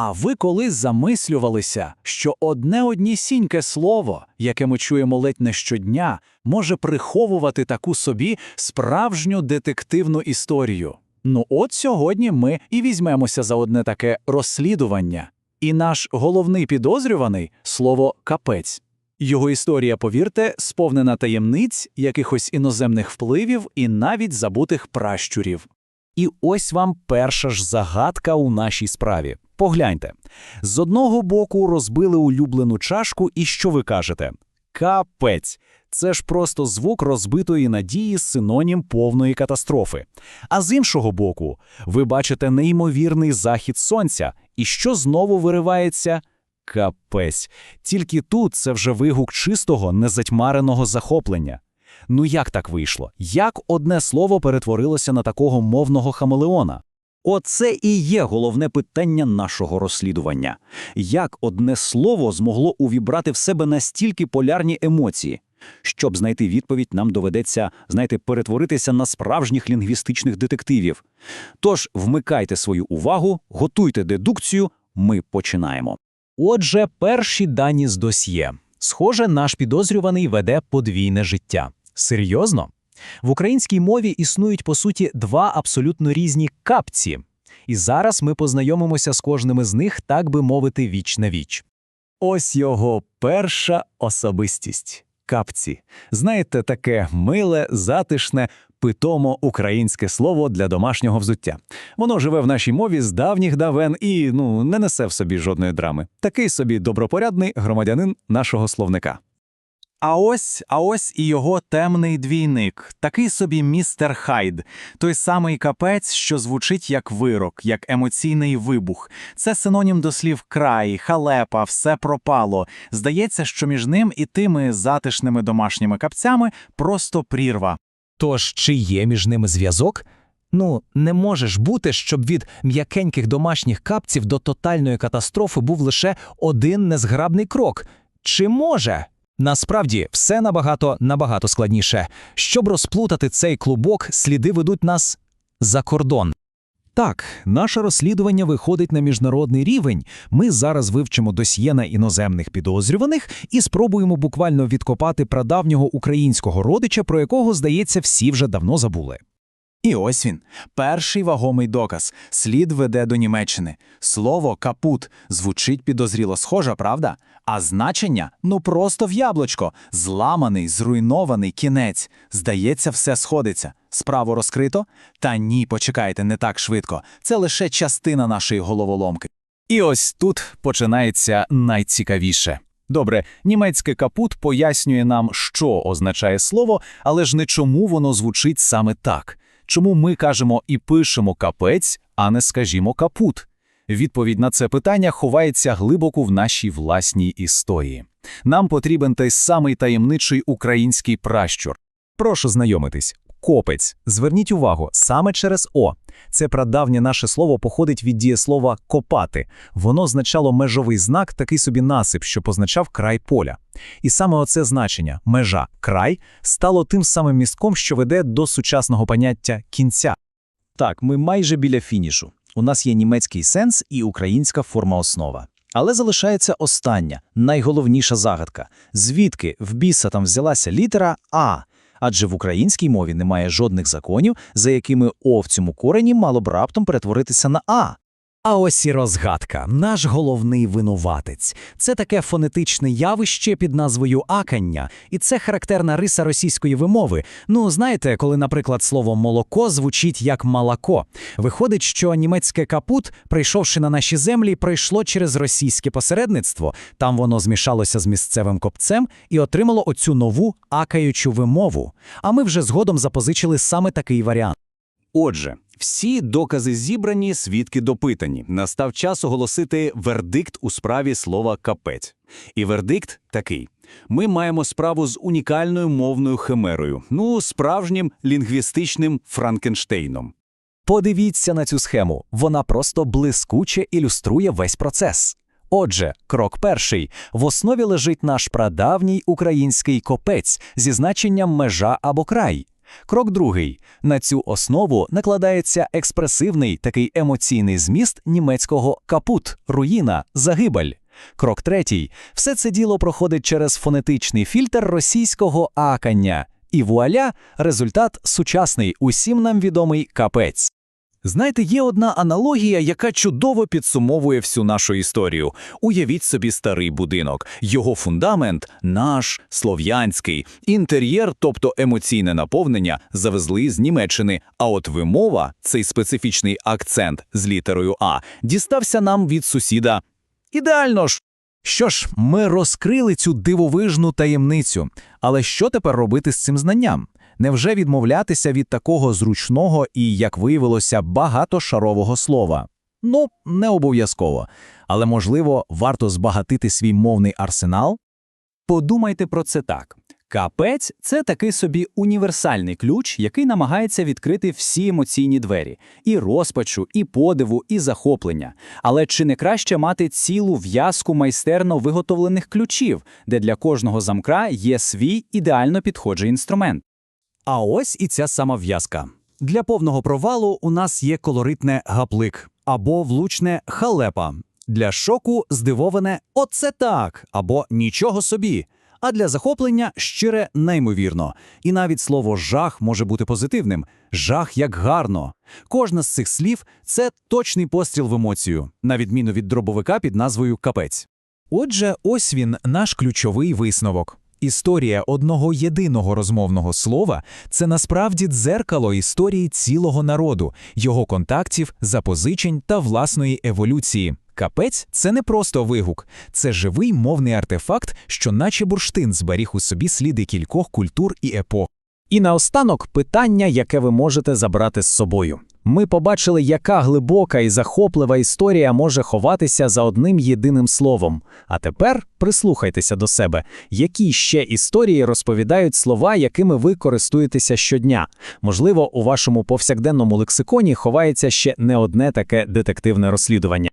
А ви коли замислювалися, що одне однісіньке слово, яке ми чуємо ледь не щодня, може приховувати таку собі справжню детективну історію? Ну от сьогодні ми і візьмемося за одне таке розслідування. І наш головний підозрюваний слово капець. Його історія, повірте, сповнена таємниць, якихось іноземних впливів і навіть забутих пращурів. І ось вам перша ж загадка у нашій справі. Погляньте. З одного боку розбили улюблену чашку, і що ви кажете? Капець. Це ж просто звук розбитої надії синонім повної катастрофи. А з іншого боку, ви бачите неймовірний захід сонця, і що знову виривається? Капець. Тільки тут це вже вигук чистого, незатьмареного захоплення. Ну як так вийшло? Як одне слово перетворилося на такого мовного хамелеона? Оце і є головне питання нашого розслідування. Як одне слово змогло увібрати в себе настільки полярні емоції? Щоб знайти відповідь, нам доведеться, знаєте, перетворитися на справжніх лінгвістичних детективів. Тож вмикайте свою увагу, готуйте дедукцію, ми починаємо. Отже, перші дані з досьє. Схоже, наш підозрюваний веде подвійне життя. Серйозно? В українській мові існують, по суті, два абсолютно різні капці. І зараз ми познайомимося з кожним із них, так би мовити, віч на віч. Ось його перша особистість капці. Знаєте, таке миле, затишне, питомо українське слово для домашнього взуття. Воно живе в нашій мові з давніх давен і ну не несе в собі жодної драми. Такий собі добропорядний громадянин нашого словника. А ось, а ось і його темний двійник, такий собі містер Хайд, той самий капець, що звучить як вирок, як емоційний вибух. Це синонім до слів край, халепа, все пропало. Здається, що між ним і тими затишними домашніми капцями просто прірва. Тож, чи є між ними зв'язок? Ну, не може ж бути, щоб від м'якеньких домашніх капців до тотальної катастрофи був лише один незграбний крок. Чи може? Насправді, все набагато набагато складніше. Щоб розплутати цей клубок, сліди ведуть нас за кордон. Так, наше розслідування виходить на міжнародний рівень. Ми зараз вивчимо досьє на іноземних підозрюваних і спробуємо буквально відкопати прадавнього українського родича, про якого, здається, всі вже давно забули. І ось він, перший вагомий доказ. Слід веде до Німеччини. Слово капут звучить підозріло схоже, правда? А значення ну просто в яблучко. Зламаний, зруйнований кінець. Здається, все сходиться. Справу розкрито? Та ні, почекайте, не так швидко. Це лише частина нашої головоломки. І ось тут починається найцікавіше. Добре, німецьке капут пояснює нам, що означає слово, але ж не чому воно звучить саме так. Чому ми кажемо і пишемо капець, а не скажімо капут? Відповідь на це питання ховається глибоко в нашій власній історії. Нам потрібен той самий таємничий український пращур. Прошу знайомитись. Копець. Зверніть увагу, саме через О. Це прадавнє наше слово походить від дієслова копати. Воно означало межовий знак, такий собі насип, що позначав край поля. І саме оце значення межа край стало тим самим містком, що веде до сучасного поняття кінця. Так, ми майже біля фінішу. У нас є німецький сенс і українська форма основа. Але залишається остання, найголовніша загадка. Звідки в біса там взялася літера А? Адже в українській мові немає жодних законів, за якими О в цьому корені мало б раптом перетворитися на А. А ось і розгадка, наш головний винуватець. Це таке фонетичне явище під назвою акання, і це характерна риса російської вимови. Ну, знаєте, коли, наприклад, слово молоко звучить як малако. Виходить, що німецьке капут, прийшовши на наші землі, пройшло через російське посередництво. Там воно змішалося з місцевим копцем і отримало оцю нову акаючу вимову. А ми вже згодом запозичили саме такий варіант. Отже, всі докази зібрані, свідки допитані. Настав час оголосити вердикт у справі слова капець. І вердикт такий: ми маємо справу з унікальною мовною химерою, ну, справжнім лінгвістичним Франкенштейном. Подивіться на цю схему, вона просто блискуче ілюструє весь процес. Отже, крок перший. В основі лежить наш прадавній український копець зі значенням межа або край. Крок другий. На цю основу накладається експресивний такий емоційний зміст німецького капут, руїна, загибель. Крок третій. Все це діло проходить через фонетичний фільтр російського акання. І вуаля, результат сучасний, усім нам відомий капець. Знаєте, є одна аналогія, яка чудово підсумовує всю нашу історію. Уявіть собі старий будинок. Його фундамент наш, слов'янський, інтер'єр, тобто емоційне наповнення, завезли з Німеччини. А от вимова, цей специфічний акцент з літерою А, дістався нам від сусіда. Ідеально ж! Що ж, ми розкрили цю дивовижну таємницю. Але що тепер робити з цим знанням? Невже відмовлятися від такого зручного і, як виявилося, багатошарового слова? Ну, не обов'язково. Але, можливо, варто збагатити свій мовний арсенал? Подумайте про це так. Капець це такий собі універсальний ключ, який намагається відкрити всі емоційні двері: і розпачу, і подиву, і захоплення. Але чи не краще мати цілу в'язку майстерно виготовлених ключів, де для кожного замка є свій ідеально підходжий інструмент? А ось і ця сама в'язка. Для повного провалу у нас є колоритне гаплик або влучне халепа. Для шоку здивоване «Оце так! або нічого собі. А для захоплення щире неймовірно. І навіть слово жах може бути позитивним. Жах як гарно. Кожна з цих слів це точний постріл в емоцію, на відміну від дробовика під назвою капець. Отже, ось він, наш ключовий висновок. Історія одного єдиного розмовного слова це насправді дзеркало історії цілого народу, його контактів, запозичень та власної еволюції. Капець це не просто вигук, це живий мовний артефакт, що, наче бурштин, зберіг у собі сліди кількох культур і епох. І наостанок питання, яке ви можете забрати з собою. Ми побачили, яка глибока і захоплива історія може ховатися за одним єдиним словом. А тепер прислухайтеся до себе, які ще історії розповідають слова, якими ви користуєтеся щодня. Можливо, у вашому повсякденному лексиконі ховається ще не одне таке детективне розслідування.